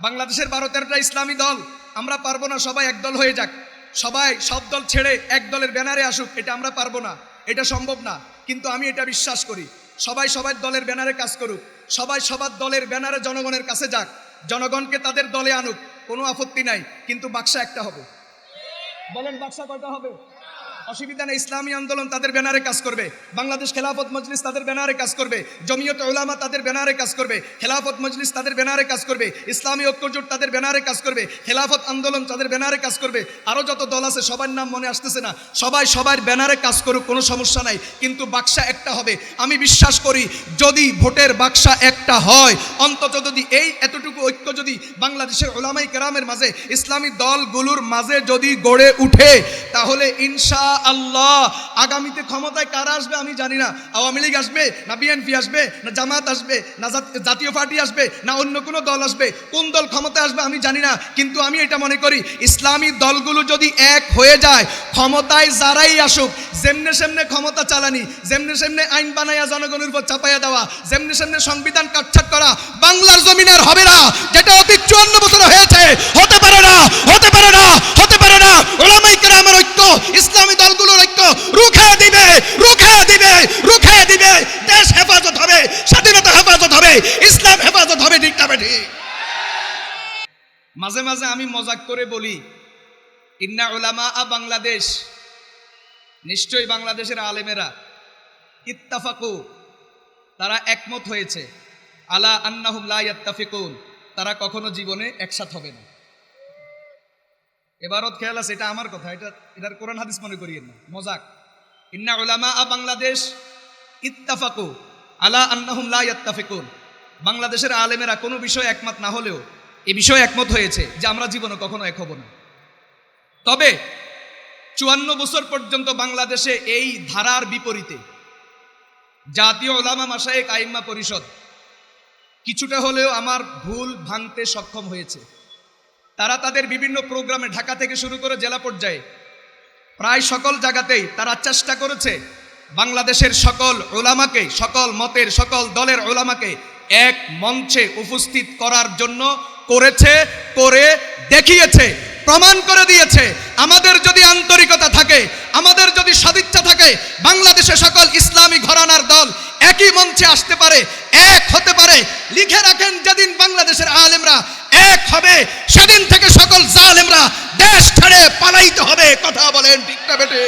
বাংলাদেশের বারো তেরোটা ইসলামী দল। আমরা পারব না, সবাই একদল হয়ে যাক। সবাই সব দল ছেড়ে এক দলের ব্যানারে আসুক, এটা আমরা পারব না। এটা সম্ভব না। কিন্তু আমি এটা বিশ্বাস করি, সবাই সবার দলের ব্যানারে কাজ করুক। সবাই সবার দলের ব্যানারে জনগণের কাছে যাক। জনগণকে তাদের দলে আনুক, কোনো আপত্তি নাই, কিন্তু বাক্সা একটা হবে। বলেন বাক্সা কয়টা হবে? অসুবিধা নেই, ইসলামী আন্দোলন তাদের ব্যানারে কাজ করবে। বাংলাদেশ খেলাফত মজলিস তাদের ব্যানারে কাজ করবে। জমিয়ত উলামা তাদের ব্যানারে কাজ করবে। খেলাফত মজলিস তাদের ব্যানারে কাজ করবে। ইসলামী ঐক্যজোট তাদের ব্যানারে কাজ করবে। খেলাফত আন্দোলন তাদের ব্যানারে কাজ করবে। আরও যত দল আছে, সবার নাম মনে আসতেছে না। সবাই সবার ব্যানারে কাজ করুক, কোনো সমস্যা নাই। কিন্তু বাক্সা একটা হবে। আমি বিশ্বাস করি, যদি ভোটের বাক্সা একটা হয়, অন্তত যদি এই এতটুকু ঐক্য যদি বাংলাদেশের ওলামাই কেরামের মাঝে, ইসলামী দলগুলোর মাঝে যদি গড়ে উঠে, তাহলে ইনশা আল্লাহ আগামীতে ক্ষমতায় কারা আসবে আমি জানি না। আওয়ামী লীগ আসবে, না বিএনপি আসবে, না জামাত আসবে, না জাতীয় পার্টি আসবে, না অন্য কোনো দল আসবে। কোন দল ক্ষমতায় আসবে আমি জানি না, কিন্তু আমি এটা মনে করি, ইসলামী দলগুলো যদি এক হয়ে যায়, ক্ষমতায় যারাই আসুক, যেমনে সেমনে ক্ষমতা চালানি, যেমনে সেমনে আইন বানাইয়া জনগণের উপর চাপাইয়া দেওয়া, যেমনে সেমনে সংবিধান কাটছাট করা, বাংলার জমিনের হবে না, যেটা অতি চুয়ান্ন বছর হয়েছে, হতে পারে না, হতে পারে না, হতে পারে না ওলামাই কেরামের ঐক্য, ইসলামী দলগুলোর ঐক্য। রুখে দিবে রুখে দিবে রুখে দিবে। দেশ হেফাজত হবে, স্বাধীনতা হেফাজত হবে, ইসলাম হেফাজত হবে ঠিক ঠিক মাঝে মাঝে আমি মজাক করে বলি, ইন্না ওলামা আ বাংলাদেশ। নিশ্চয়ই বাংলাদেশের আলেমেরা, ইত্তাফাকু, তারা একমত হয়েছে। আলা আন্নাহুম লা ইয়াত্তাফিকুন, তারা কখনো জীবনে একসাথ হবে না। এবারত খেয়াল আছে, এটা আমার কথা, এটা এটার কোরআন হাদিস মনে করিয়েন না, মজাক। ইন্না উলামা আ বাংলাদেশ ইত্তাফাকু আলা আন্নাহুম লা ইয়াত্তাফিকুন। বাংলাদেশের আলেমেরা কোনো বিষয় একমত না হলেও এই বিষয়ে একমত হয়েছে যে আমরা জীবনে কখনো এক হব না। তবে চুয়ান্ন বছর পর্যন্ত বাংলাদেশে এই ধারার বিপরীতে জাতীয় ওলামা মাসায়েক আইম্মা পরিষদ কিছুটা হলেও আমার ভুল ভাঙতে সক্ষম হয়েছে। তারা তাদের বিভিন্ন প্রোগ্রামে ঢাকা থেকে শুরু করে জেলা পর্যায়ে প্রায় সকল জায়গাতেই তারা চেষ্টা করেছে বাংলাদেশের সকল ওলামাকে, সকল মতের, সকল দলের ওলামাকে এক মঞ্চে উপস্থিত করার জন্য করেছে, করে দেখিয়েছে। প্রমাণ করে দিয়েছে, আমাদের যদি আন্তরিকতা থাকে, আমাদের যদি সদিচ্ছা থাকে, বাংলাদেশে সকল ইসলামী ঘরানার দল একই মঞ্চে আসতে পারে, এক হতে পারে। লিখে রাখেন, যেদিন বাংলাদেশের আলেমরা এক হবে, সেদিন থেকে সকল জালেমরা দেশ ছেড়ে পালাইতে হবে। কথা বলেন, ঠিক না বেটে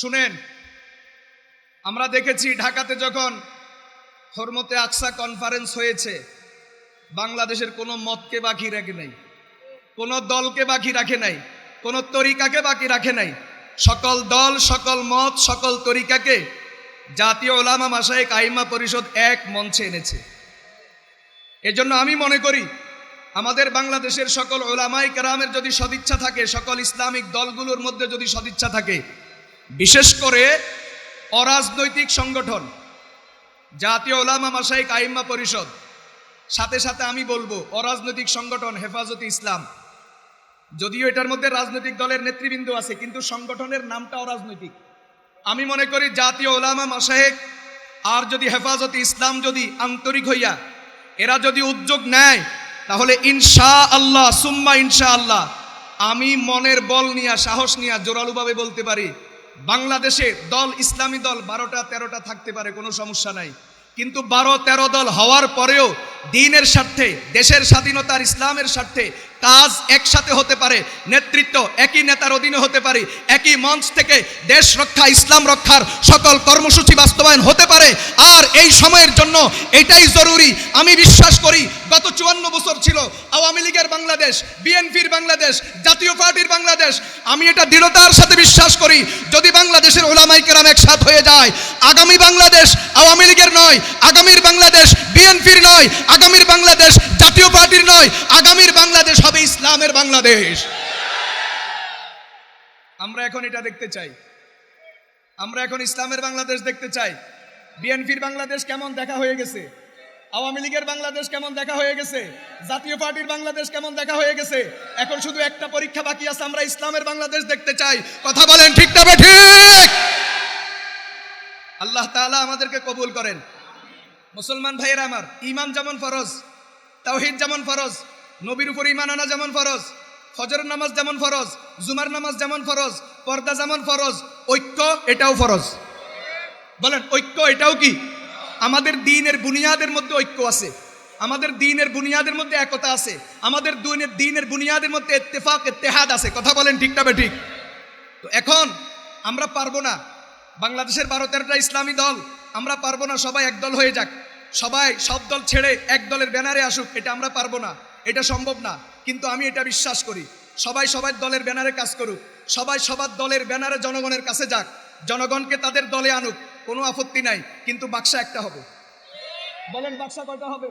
শুনেন আমরা দেখেছি ঢাকাতে যখন হরমতে আকসা কনফারেন্স হয়েছে, বাংলাদেশের কোনো মতকে বাকি রাখে নাই, কোনো দলকে বাকি রাখে নাই, কোনো তরিকাকে বাকি রাখে নাই। সকল দল, সকল মত, সকল তরিকাকে জাতীয় ওলামা মাসায় কাইমা পরিষদ এক মঞ্চে এনেছে। এজন্য আমি মনে করি, আমাদের বাংলাদেশের সকল ওলামাই কেরামের যদি সদিচ্ছা থাকে, সকল ইসলামিক দলগুলোর মধ্যে যদি সদিচ্ছা থাকে, বিশেষ করে অরাজনৈতিক সংগঠন, জাতীয় ওলামা মাসাই কাইম্মা পরিষদ। সাথে সাথে আমি বলব, অরাজনৈতিক সংগঠন হেফাজতে ইসলাম। যদিও এটার মধ্যে রাজনৈতিক দলের নেতৃবৃন্দ আছে, কিন্তু সংগঠনের নামটা অরাজনৈতিক। আমি মনে করি জাতীয় ওলামা মাসাহেক আর যদি হেফাজতে ইসলাম যদি আন্তরিক হইয়া, এরা যদি উদ্যোগ নেয়, তাহলে ইনশা আল্লাহ সুম্মা ইনশা আল্লাহ আমি মনের বল নিয়া, সাহস নিয়া জোরালুভাবে বলতে পারি বাংলাদেশে দল, ইসলামী দল বারোটা, তেরোটা থাকতে পারে, কোনো সমস্যা নাই। কিন্তু বারো, তেরো দল হওয়ার পরেও দিনের স্বার্থে, দেশের স্বাধীনতার ইসলামের স্বার্থে কাজ একসাথে হতে পারে, নেতৃত্ব একই নেতার অধীনে হতে পারে, একই মঞ্চ থেকে দেশ রক্ষা, ইসলাম রক্ষার সকল কর্মসূচি বাস্তবায়ন হতে পারে। আর এই সময়ের জন্য এটাই জরুরি। আমি বিশ্বাস করি, গত চুয়ান্ন বছর ছিল আওয়ামী লীগের বাংলাদেশ, বিএনপির বাংলাদেশ, জাতীয় পার্টির বাংলাদেশ। আমি এটা দৃঢ়তার সাথে বিশ্বাস করি, যদি বাংলাদেশের ওলামাই কেরাম একসাথ হয়ে যায়, আগামী বাংলাদেশ আওয়ামী লীগের নয়, আগামীর বাংলাদেশ বিএনপির নয়, আগামীর বাংলাদেশ জাতীয় পার্টির নয়, আগামীর বাংলাদেশ হবে ইসলামের বাংলাদেশ। আমরা এখন এটা দেখতে চাই। আমরা এখন ইসলামের বাংলাদেশ দেখতে চাই। বিএনপির বাংলাদেশ কেমন দেখা হয়ে গেছে? আওয়ামী লীগের বাংলাদেশ কেমন দেখা হয়ে গেছে? জাতীয় পার্টির বাংলাদেশ কেমন দেখা হয়ে গেছে? এখন শুধু একটা পরীক্ষা বাকি আছে, আমরা ইসলামের বাংলাদেশ দেখতে চাই। কথা বলেন ঠিক না ঠিক? আল্লাহ তাআলা আমাদেরকে কবুল করেন। মুসলমান ভাইয়েরা আমার ইমান যেমন ফরজ, তাওহিদ যেমন ফরজ নবীর উপর ইমান আনা যেমন ফরজ, ফজরের নামাজ যেমন ফরজ, জুমার নামাজ যেমন ফরজ, পর্দা যেমন ফরজ, ঐক্য এটাও ফরজ। বলেন, ঐক্য এটাও কি? আমাদের দিনের বুনিয়াদের মধ্যে ঐক্য আছে, আমাদের দিনের বুনিয়াদের মধ্যে একতা আছে, আমাদের দিনের দিনের বুনিয়াদের মধ্যে ইত্তেফাক, ইত্তেহাদ আছে। কথা বলেন ঠিক না ঠিক তো এখন আমরা পারব না, বাংলাদেশের বারো তেরোটা ইসলামী দল, আমরা পারব না সবাই একদল হয়ে যাক, সবাই সব দল ছেড়ে এক দলের ব্যানারে আসুক, এটা আমরা পারব না। এটা সম্ভব না, কিন্তু আমি এটা বিশ্বাস করি। সবাই সবার দলের ব্যানারে কাজ করুক, সবাই সবার দলের ব্যানারে জনগণের কাছে যাক, জনগণকে তাদের দলে আনুক, কোনো আপত্তি নাই, কিন্তু বাক্সা একটা হবে। বলেন বাক্সা কয়টা হবে?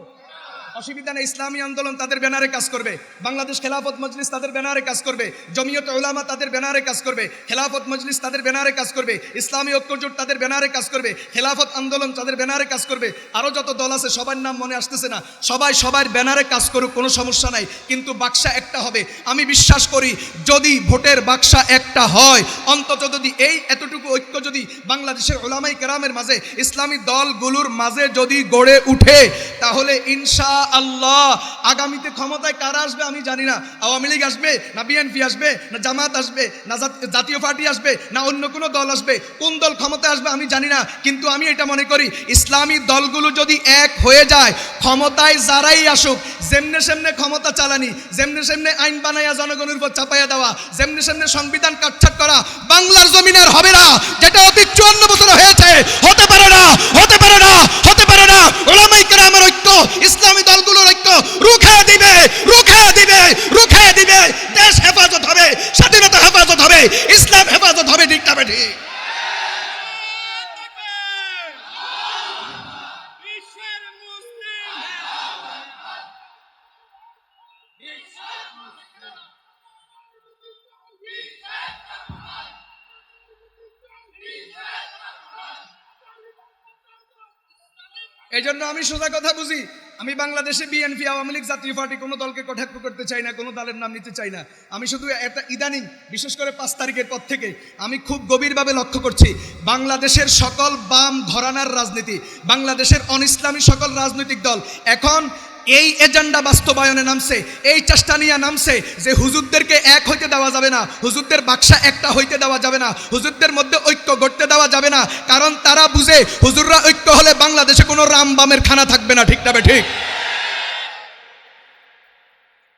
অসুবিধা নেই, ইসলামী আন্দোলন তাদের ব্যানারে কাজ করবে। বাংলাদেশ খেলাফত মজলিস তাদের ব্যানারে কাজ করবে। জমিয়ত উলামা তাদের ব্যানারে কাজ করবে। খেলাফত মজলিস তাদের ব্যানারে কাজ করবে। ইসলামী ঐক্যজোট তাদের ব্যানারে কাজ করবে। খেলাফত আন্দোলন তাদের ব্যানারে কাজ করবে। আরও যত দল আছে, সবার নাম মনে আসতেছে না। সবাই সবার ব্যানারে কাজ করুক, কোনো সমস্যা নাই। কিন্তু বাক্সা একটা হবে। আমি বিশ্বাস করি, যদি ভোটের বাক্সা একটা হয়, অন্তত যদি এই এতটুকু ঐক্য যদি বাংলাদেশের ওলামাই কেরামের মাঝে, ইসলামী দলগুলোর মাঝে যদি গড়ে উঠে, তাহলে ইনশা আল্লাহ আগামীতে ক্ষমতায় কারা আসবে আমি জানি না। আওয়ামী লীগ আসবে, না বিএনপি আসবে, না জামাত আসবে, না জাতীয় পার্টি আসবে, না অন্য কোনো দল আসবে। কোন দল ক্ষমতায় আসবে আমি জানি না। কিন্তু আমি এটা মনে করি, ইসলামী দলগুলো যদি এক হয়ে যায় ক্ষমতায় যারাই আসুক, যেমনে সেমনে ক্ষমতা চালানি, যেমনে সেমনে আইন বানাইয়া জনগণের উপর চাপাইয়া দেওয়া, যেমনে সেমনে সংবিধান কাটছাট করা, বাংলার জমিনের হবে না, যেটা অতি চুয়ান্ন বছর হয়েছে, হতে পারে না, হতে পারে না, হতে পারে না। ওলামাই কেরামের ঐক্য, ইসলামী দলগুলোর ঐক্য, রুখে দিবে রুখে দিবে রুখে দিবে। দেশ হেফাজত হবে, স্বাধীনতা হেফাজত হবে, ইসলাম হেফাজত হবে, ঠিক না ঠিক এই জন্য আমি সোজা কথা বুঝি। আমি বাংলাদেশে বিএনপি, আওয়ামী লীগ, জাতীয় পার্টি কোনো দলকে কটাক্ষ করতে চাই না, কোনো দলের নাম নিতে চাই না। আমি শুধু এটা ইদানিং, বিশেষ করে পাঁচ তারিখের পর থেকে, আমি খুব গভীরভাবে লক্ষ্য করছি, বাংলাদেশের সকল বাম ঘরানার রাজনীতি, বাংলাদেশের অন ইসলামী সকল রাজনৈতিক দল, এখন এই এজেন্ডা বাস্তবায়নে নামছে, এই চেষ্টা নিয়ে নামছে যে হুজুরদেরকে এক হইতে দেওয়া যাবে না, হুজুরদের বাক্সা একটা হইতে দেওয়া যাবে না, হুজুরদের মধ্যে ঐক্য গড়তে দেওয়া যাবে না, কারণ তারা বুঝে হুজুররা ঐক্য হলে বাংলাদেশে কোনো রাম বামের খানা থাকবে না, ঠিক না বে ঠিক?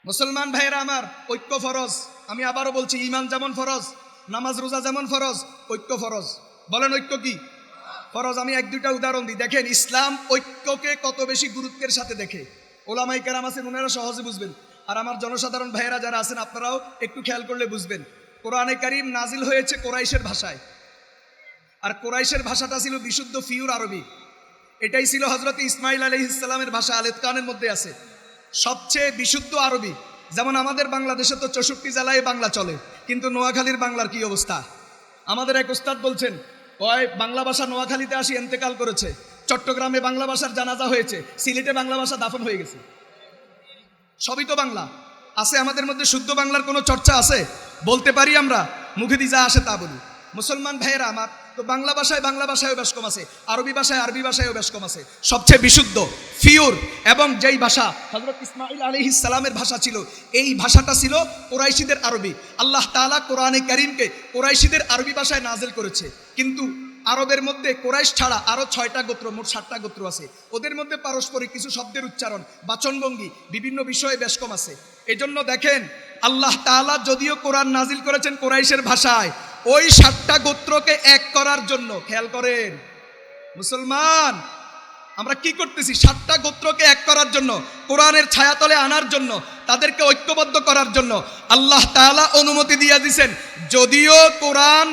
মুসলমান ভাইয়েরা আমার, ঐক্য ফরজ, আমি আবারও বলছি ইমান যেমন ফরজ, নামাজ রোজা যেমন ফরজ, ঐক্য ফরজ। বলেন ঐক্য কি? ফরজ, আমি এক দুইটা উদাহরণ দিই। দেখেন, ইসলাম ঐক্যকে কত বেশি গুরুত্বের সাথে দেখে। ওলামাই কেরাম আছেন ওনারা সহজে বুঝবেন। আর আমার জনসাধারণ ভাইয়েরা যারা আছেন, আপনারাও একটু খেয়াল করলে বুঝবেন। কোরআনে কারিম নাজিল হয়েছে কোরাইশের ভাষায়। আর কোরাইশের ভাষাটা ছিল বিশুদ্ধ ফিউর আরবি। এটাই ছিল হজরত ইসমাইল আলহ ইসলামের ভাষা আলেদ খানের মধ্যে আছে। সবচেয়ে বিশুদ্ধ আরবি। যেমন আমাদের বাংলাদেশে তো চৌষট্টি জেলায় বাংলা চলে, কিন্তু নোয়াখালীর বাংলার কি অবস্থা? আমাদের এক ওস্তাদ বলছেন, ওই বাংলা ভাষা নোয়াখালীতে আসি, এন্তেকাল করেছে। চট্টগ্রামে বাংলা ভাষার জানাজা হয়েছে, সিলেটে বাংলা ভাষা দাফন হয়ে গেছে। সবই তো বাংলা। আছে আমাদের মধ্যে শুদ্ধ বাংলার কোনো চর্চা আছে? বলতে পারি আমরা, মুখে দিয়ে যা আসে তা বলি। মুসলমান ভাইয়েরা আমার, তো বাংলা ভাষায় বাংলা ভাষায়ও বেশ কম আছে, আরবি ভাষায় আরবি ভাষায়ও বেশ কম আছে। সবচেয়ে বিশুদ্ধ ফিউর এবং যেই ভাষা হজরত ইসমাইল আলী ইসলামের ভাষা ছিল, এই ভাষাটা ছিল কোরাইশিদের আরবি। আল্লাহ তালা কোরআনে করিমকে কোরাইশিদের আরবি ভাষায় নাজেল করেছে। কিন্তু আরবের মধ্যে কোরাইশ ছাড়া আরও ছয়টা গোত্র, মোট সাতটা গোত্র আছে। ওদের মধ্যে পারস্পরিক কিছু শব্দের উচ্চারণ, বাচনভঙ্গি, বিভিন্ন বিষয়ে বেশ কম আছে। এজন্য দেখেন, আল্লাহ তাআলা যদিও কোরআন নাজিল করেছেন কোরাইশের ভাষায়, ওই সাতটা গোত্রকে এক করার জন্য, খেয়াল করেন, মুসলমান, আমরা কি করতেছি? সাতটা গোত্রকে এক করার জন্য, কোরআনের ছায়াতলে আনার জন্য, তাদেরকে ঐক্যবদ্ধ করার জন্য, আল্লাহ তাআলা অনুমতি দিয়ে দিয়েছেন যদিও কোরআন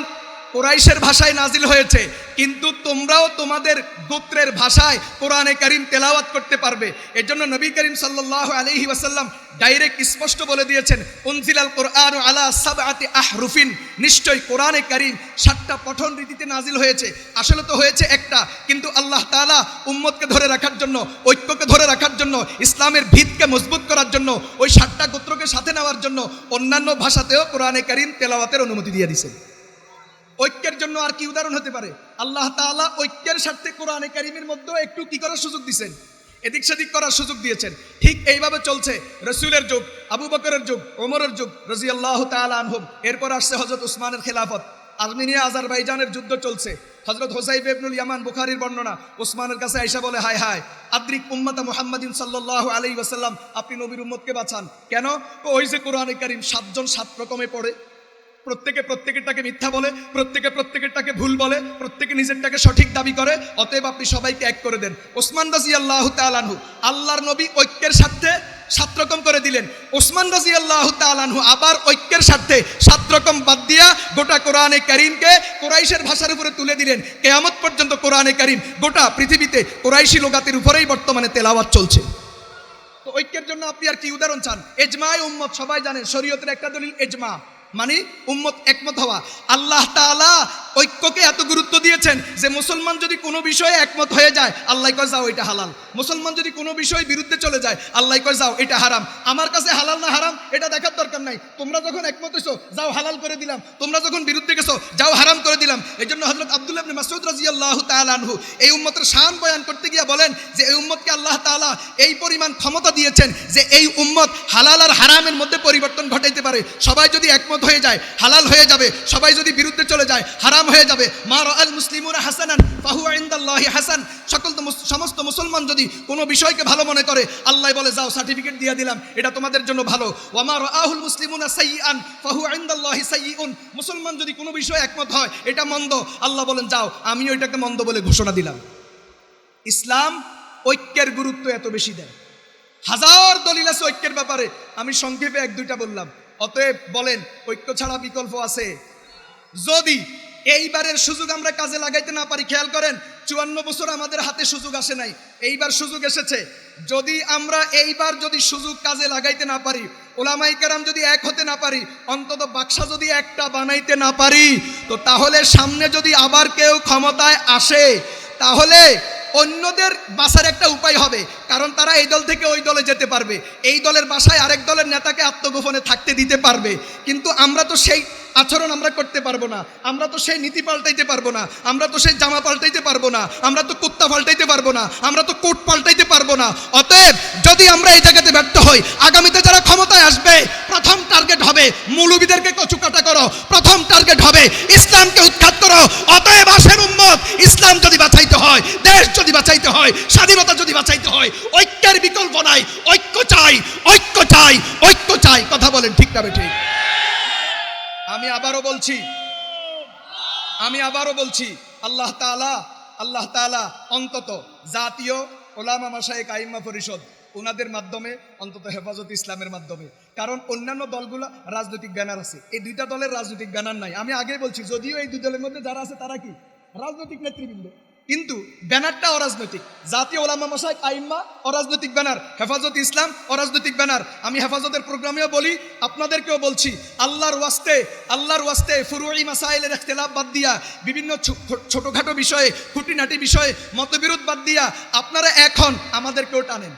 কোরাইশের ভাষায় নাজিল হয়েছে, কিন্তু তোমরাও তোমাদের গোত্রের ভাষায় কোরআনে করিম তেলাওয়াত করতে পারবে। এর জন্য নবী করিম সাল্লাহ আলহি ওয়াসাল্লাম ডাইরেক্ট স্পষ্ট বলে দিয়েছেন, উনজিলাল কোরআন আলা সাবআতি আহরুফিন। নিশ্চয় কোরআনে করিম সাতটা পঠন রীতিতে নাজিল হয়েছে। আসলে তো হয়েছে একটা, কিন্তু আল্লাহ তাআলা উম্মতকে ধরে রাখার জন্য, ঐক্যকে ধরে রাখার জন্য, ইসলামের ভিতকে মজবুত করার জন্য, ওই সাতটা গোত্রকে সাথে নেওয়ার জন্য অন্যান্য ভাষাতেও কোরআনে করিম তেলাওয়াতের অনুমতি দিয়ে দিয়েছেন। ঐক্যের জন্য আর কি উদাহরণ হতে পারে? আল্লাহ তাআলা ঐক্যের স্বার্থে কোরআনে কারিমের মধ্যে একটু কি করার সুযোগ দিয়েছেন এদিক সেদিক করার সুযোগ দিয়েছেন। ঠিক এইভাবে চলছে রসুলের যুগ, আবু বকরের যুগ, ওমরের যুগ রাজি আল্লাহ আনহুম। এরপর আসছে হজরত উসমানের খেলাফত। আর্মেনিয়া, আজারবাইজানের যুদ্ধ চলছে। হজরত হোসাইব ইবনুল ইয়ামান বুখারীর বর্ণনা। উসমানের কাছে আইসা বলে, হায় হায়, আদ্রিক উম্মতা মুহাম্মাদিন সাল্লাল্লাহু আলাইহি ওয়াসাল্লাম, আপনি নবীর উম্মতকে বাঁচান। কেন? ওই যে কোরআনে কারিম সাতজন সাত রকমে পড়ে। প্রত্যেকে প্রত্যেকেরটাকে মিথ্যা বলে, প্রত্যেকে প্রত্যেকেরটাকে ভুল বলে, প্রত্যেকে নিজেরটাকে সঠিক দাবি করে, অতএব আপনি সবাইকে এক করে দেন। ওসমান রাজি আল্লাহ তালানহু আল্লাহর নবী ঐক্যের স্বার্থে সাত রকম করে দিলেন। ওসমান রাজি আল্লাহ তালানহু আবার ঐক্যের স্বার্থে সাত রকম বাদ দিয়া গোটা কোরআনে করিমকে কোরাইশের ভাষার উপরে তুলে দিলেন। কেয়ামত পর্যন্ত কোরআনে করিম গোটা পৃথিবীতে কোরাইশি লোগাতের উপরেই বর্তমানে তেলাওয়াত চলছে। তো ঐক্যের জন্য আপনি আর কি উদাহরণ চান? এজমায় উম্মত সবাই জানেন, শরীয়তের একটা দলিল এজমা। মানে উম্মত একমত হওয়া। আল্লাহ তাআলা ঐক্যকে এত গুরুত্ব দিয়েছেন যে মুসলমান যদি কোনো বিষয়ে একমত হয়ে যায়, আল্লাহ কয় যাও, এটা হালাল। মুসলমান যদি কোনো বিষয় বিরুদ্ধে চলে যায়, আল্লাহ কয় যাও, এটা হারাম। আমার কাছে হালাল না হারাম, এটা দেখার দরকার নাই। তোমরা যখন একমত হইছো যাও, হালাল করে দিলাম। তোমরা যখন বিরুদ্ধে গেছো, যাও, হারাম করে দিলাম। এই জন্য হজরত আব্দুল্লাহ রাদিয়াল্লাহু তাআলা আনহু এই উম্মতের শান বয়ান করতে গিয়ে বলেন যে, এই উম্মতকে আল্লাহ তাআলা এই পরিমাণ ক্ষমতা দিয়েছেন যে, এই উম্মত হালাল আর হারামের মধ্যে পরিবর্তন ঘটাইতে পারে। সবাই যদি একমত হয়ে যায়, হালাল হয়ে যাবে। সবাই যদি বিরুদ্ধে চলে যায়, হারাম হয়ে যাবে। মা রাআল মুসলিমুনা হাসানান, ফাহু ইনদাল্লাহি হাসান। সকল সমস্ত মুসলমান যদি কোনো বিষয়কে ভালো মনে করে, আল্লাহ বলে, যাও সার্টিফিকেট দিয়ে দিলাম, এটা তোমাদের জন্য ভালো। ওয়ামা রাআহুল মুসলিমুনা সাইয়্যান, ফাহু ইনদাল্লাহি সাইয়্যুন। মুসলমান যদি কোনো বিষয়ে একমত হয়, এটা মন্দ। আল্লাহ বলেন, যাও, আমিও এটাকে মন্দ বলে ঘোষণা দিলাম। ইসলাম ঐক্যের গুরুত্ব এত বেশি দেয়। হাজার দলিল আছে ঐক্যের ব্যাপারে। আমি সংক্ষেপে এক দুইটা বললাম। অতএব বলেন, ঐক্য ছাড়া বিকল্প আছে। যদি এইবারের সুযোগ আমরা কাজে লাগাইতে না পারি, খেয়াল করেন, চুয়ান্ন বছর আমাদের হাতে সুযোগ আসে নাই। এইবার সুযোগ এসেছে। যদি আমরা এইবার যদি সুযোগ কাজে লাগাইতে না পারি ওলামাই কেরাম যদি এক হতে না পারি, অন্তত বাক্সা যদি একটা বানাইতে না পারি, তো তাহলে সামনে যদি আবার কেউ ক্ষমতায় আসে, তাহলে অন্যদের বাসার একটা উপায় হবে, কারণ তারা এই দল থেকে ওই দলে যেতে পারবে। এই দলের বাসায় আরেক দলের নেতাকে আত্মগোপনে থাকতে দিতে পারবে। কিন্তু আমরা তো সেই আচরণ আমরা করতে পারব না। আমরা তো সেই নীতি পাল্টাইতে পারব না। আমরা তো সেই জামা পাল্টাইতে পারব না। আমরা তো কুত্তা পাল্টাইতে পারব না। আমরা তো কোট পাল্টাইতে পারব না। অতএব যদি আমরা এই জায়গাতে ব্যর্থ হই, আগামীতে যারা ক্ষমতায় আসবে, প্রথম টার্গেট হবে মৌলবীদেরকে কচুকাটা করো। প্রথম টার্গেট হবে ইসলামকে উৎখাত করো। অতএব আসেন উম্মত, ইসলাম যদি বাঁচাইতে হয়, দেশ যদি বাঁচাইতে হয়, স্বাধীনতা যদি বাঁচাইতে হয়, ঐক্যের বিকল্প নাই। ঐক্য চাই ঐক্য চাই ঐক্য চাই। কথা বলেন ঠিক না ঠিক? আমি আবারও বলছি, আমি আবারও বলছি, আল্লাহ তালা আল্লাহ তালা অন্তত জাতীয় ওলামা মাসায়েক আইম্মা পরিষদ ওনাদের মাধ্যমে, অন্তত হেফাজত ইসলামের মাধ্যমে। কারণ অন্যান্য দলগুলো রাজনৈতিক ব্যানার আছে। এই দুইটা দলের রাজনৈতিক ব্যানার নাই। আমি আগেই বলছি, যদিও এই দুই দলের মধ্যে যারা আছে তারা কি? রাজনৈতিক নেতৃবৃন্দ। কিন্তু ব্যানারটা অরাজনৈতিক। জাতীয় ওলামা মাসাইক আইম্মা, অরাজনৈতিক ব্যানার। হেফাজত ইসলাম, অরাজনৈতিক ব্যানার। আমি হেফাজতের প্রোগ্রামেও বলি, আপনাদেরকেও বলছি, আল্লাহর ওয়াস্তে আল্লাহর ওয়াস্তে ফুরুই মাসাইলের ইখতিলাফ বাদ দিয়া, বিভিন্ন ছোটখাটো বিষয়ে, খুঁটিনাটি বিষয়ে মতবিরোধ বাদ দিয়া, আপনারা এখন আমাদেরকেও টানেন।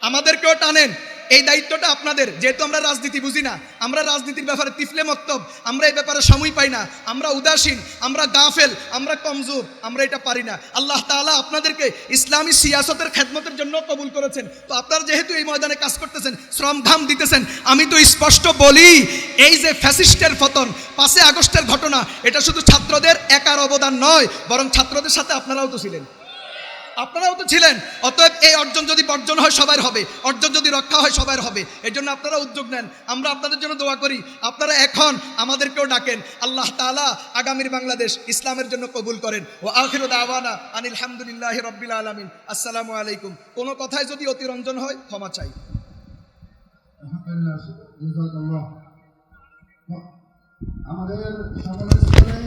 আমাদেরকেও টানেন। এই দায়িত্বটা আপনাদের, যেহেতু আমরা রাজনীতি বুঝি না, আমরা রাজনীতির ব্যাপারে তিফলে মত্তব আমরা এই ব্যাপারে সময় পাই না, আমরা উদাসীন, আমরা গাফেল, আমরা কমজোর, আমরা এটা পারি না। আল্লাহ তাআলা আপনাদেরকে ইসলামী সিয়াসতের খেদমতের জন্য কবুল করেছেন। তো আপনারা যেহেতু এই ময়দানে কাজ করতেছেন, শ্রম ধাম দিতেছেন, আমি তো স্পষ্ট বলি, এই যে ফ্যাসিস্টের পতন পাঁচে আগস্টের ঘটনা, এটা শুধু ছাত্রদের একার অবদান নয়, বরং ছাত্রদের সাথে আপনারাও তো ছিলেন। আপনারাও তো ছিলেন। অতএব এই অর্জন যদি বর্জন হয় সবার হবে। অর্জন যদি রক্ষা হয় সবার হবে। এই জন্য আপনারা উদ্যোগ নেন। আমরা আপনাদের জন্য দোয়া করি। আপনারা এখন আমাদেরকেও ডাকেন। আল্লাহ তাআলা আগামীর বাংলাদেশ ইসলামের জন্য কবুল করেন। ও আখির দাওয়ানা আনিল হামদুলিল্লাহ রব্বিল আলামিন। আসসালামু আলাইকুম। কোনো কথায় যদি অতিরঞ্জন হয়, ক্ষমা চাই। আমাদের সমালোচনায়